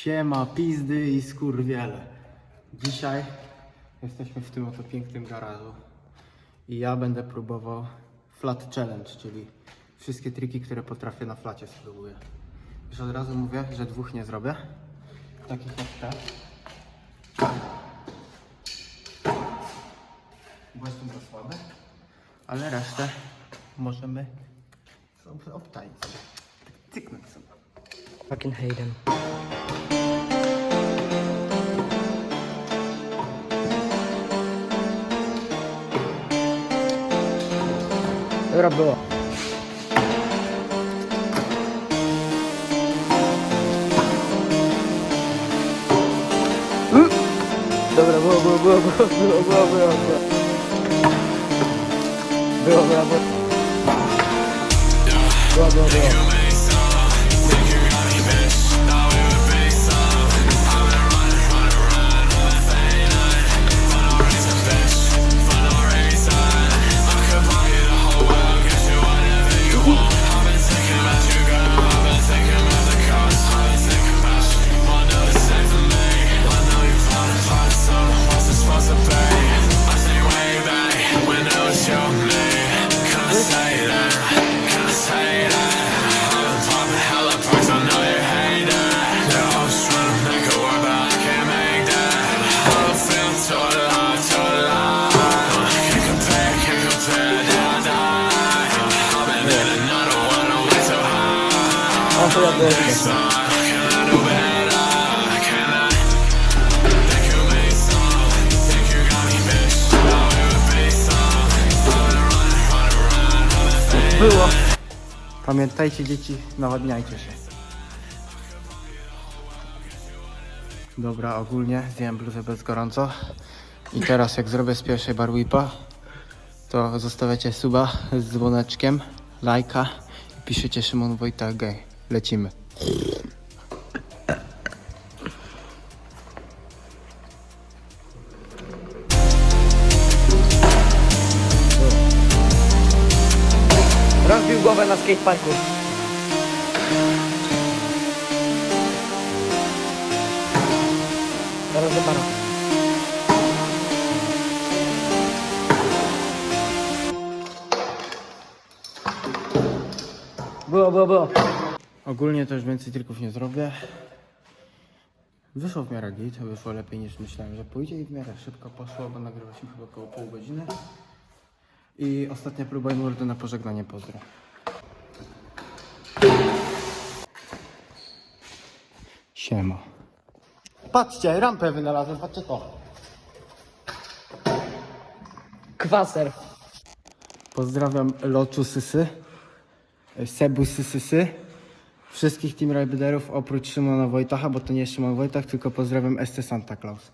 Siema, pizdy i skurwiele. Dzisiaj jesteśmy w tym oto pięknym garażu i ja będę próbował flat challenge, czyli wszystkie triki, które potrafię na flacie spróbuję. Już od razu mówię, że dwóch nie zrobię. Takich jak te. Bo jestem za słaby. Ale resztę możemy obtańczyć. Cyknąć sobie. Fucking hate him. Dobra było. Mm. Dobra, było, było, było, było, było, było, było, było. Było, było, było. Było, było, było. Było. Pamiętajcie dzieci, nawadniajcie się. Dobra, ogólnie zjem bluzę bez gorąco. I teraz jak zrobię z pierwszej bar to zostawiacie suba z dzwoneczkiem, lajka i piszecie Szymon Wojta gay. Lecimy. Rozbił głowę na skateparku. Teraz do bara. Było, było, było. Ogólnie to już więcej trików nie zrobię. Wyszło w miarę git, wyszło lepiej niż myślałem, że pójdzie i w miarę szybko poszło, bo nagrywaliśmy chyba około pół godziny. I ostatnia próba i mordy na pożegnanie pozdro. Siema. Patrzcie, rampę wynalazłem, patrzcie to. Kwaser. Pozdrawiam Loczu Sysy, Sebu Sysysy, wszystkich Team Riderów oprócz Szymona Wojtacha, bo to nie jest Szymon Wojtach, tylko pozdrawiam ST Santa Claus.